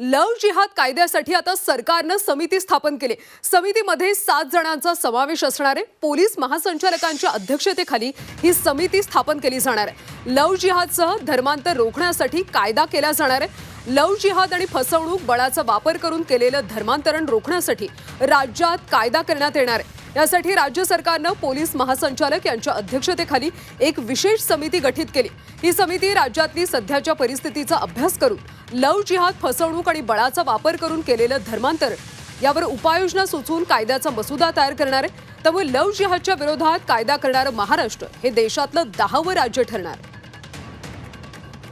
लव जिहाद कायद्यासाठी आता सरकारनं समिती स्थापन केली. समितीमध्ये सात जणांचा समावेश असणारे पोलीस महासंचालकांच्या अध्यक्षतेखाली ही समिती स्थापन केली जाणार आहे. लव जिहादसह धर्मांतर रोखण्यासाठी कायदा केला जाणार आहे. लव जिहाद आणि फसवणूक बळाचा वापर करून केलेलं धर्मांतरण रोखण्यासाठी राज्यात कायदा करण्यात येणार आहे. यासाठी राज्य सरकारनं पोलीस महासंचालक यांच्या अध्यक्षतेखाली एक विशेष समिती गठीत केली. ही समिती राज्यातली सध्याच्या परिस्थितीचा अभ्यास करून लव जिहाद फसवणूक आणि बळाचा वापर करून केलेलं धर्मांतर यावर उपाययोजना सुचवून कायद्याचा मसुदा तयार करणार आहे. त्यामुळे लव जिहादच्या विरोधात कायदा करणारं महाराष्ट्र हे देशातलं दहावं राज्य ठरणार. आहे.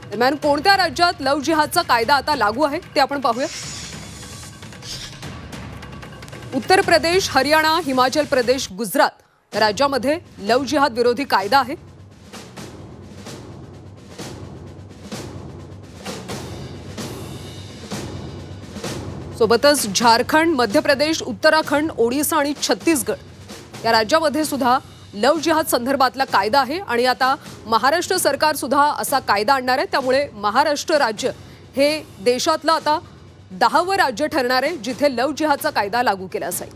दरम्यान कोणत्या राज्यात लव जिहादचा कायदा आता लागू आहे ते आपण पाहूया. उत्तर प्रदेश हरियाणा हिमाचल प्रदेश गुजरात राज्यामध्ये लव जिहाद विरोधी कायदा आहे. सोबतच झारखंड मध्य प्रदेश उत्तराखंड ओडिसा आणि छत्तीसगड या राज्यामध्ये सुद्धा लव जिहाद संदर्भातला कायदा आहे आणि आता महाराष्ट्र सरकार सुद्धा असा कायदा आणणार आहे. त्यामुळे महाराष्ट्र राज्य हे देशातलं आता दहावं राज्य ठरणार आहे जिथे लव जिहादचा कायदा लागू केला जाईल.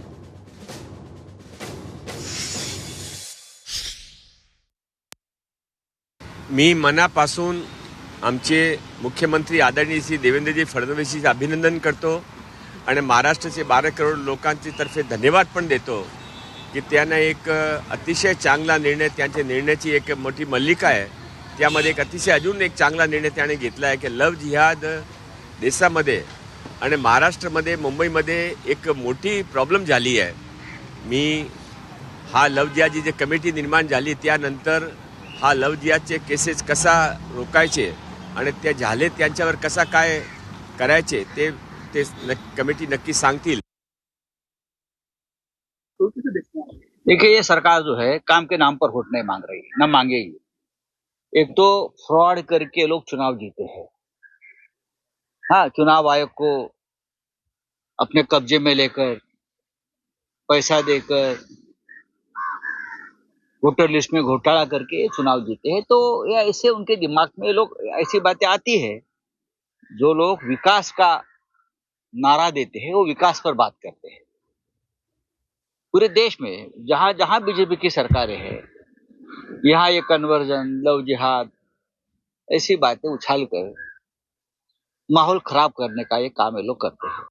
मी मनापासून आमचे मुख्यमंत्री आदरणीय श्री देवेंद्रजी फडणवीसचे अभिनंदन करतो आणि महाराष्ट्राचे बारा करोड लोकांची तर्फे धन्यवाद पण देतो की त्यांना एक अतिशय चांगला निर्णय त्यांच्या निर्णयाची एक मोठी मल्लिका आहे. त्यामध्ये एक अतिशय अजून एक चांगला निर्णय त्याने घेतला आहे की लव जिहाद देशामध्ये आणि महाराष्ट्रामध्ये मुंबईमध्ये एक मोठी प्रॉब्लेम झाली आहे. मी हा लव जिहादची जी कमिटी निर्माण झाली त्यानंतर हा लव केसेस कसा रोकायचे आणि ते झाले त्यांच्यावर कसा काय करायचे ते ते कमिटी नक्की सांगतील. देखिए ये सरकार जो है काम के नाम पर वोट नहीं मांग रही ना मांगेगी। एक तो फ्रॉड करके लोग चुनाव जीते हैं। हाँ चुनाव आयोग को अपने कब्जे में लेकर, पैसा देकर, वोटर लिस्ट में घोटाला करके चुनाव जीते हैं। तो ये ऐसे उनके दिमाग में लोग, ऐसी बातें आती है, जो लोग विकास का नारा देते हैं, वो विकास पर बात करते हैं। पूरे देश में जहाँ जहाँ बीजेपी की सरकारें हैं, यहाँ ये कन्वर्जन, लव जिहाद, ऐसी बातें उछाल कर माहौल खराब करने का ये काम ये लोग करते हैं।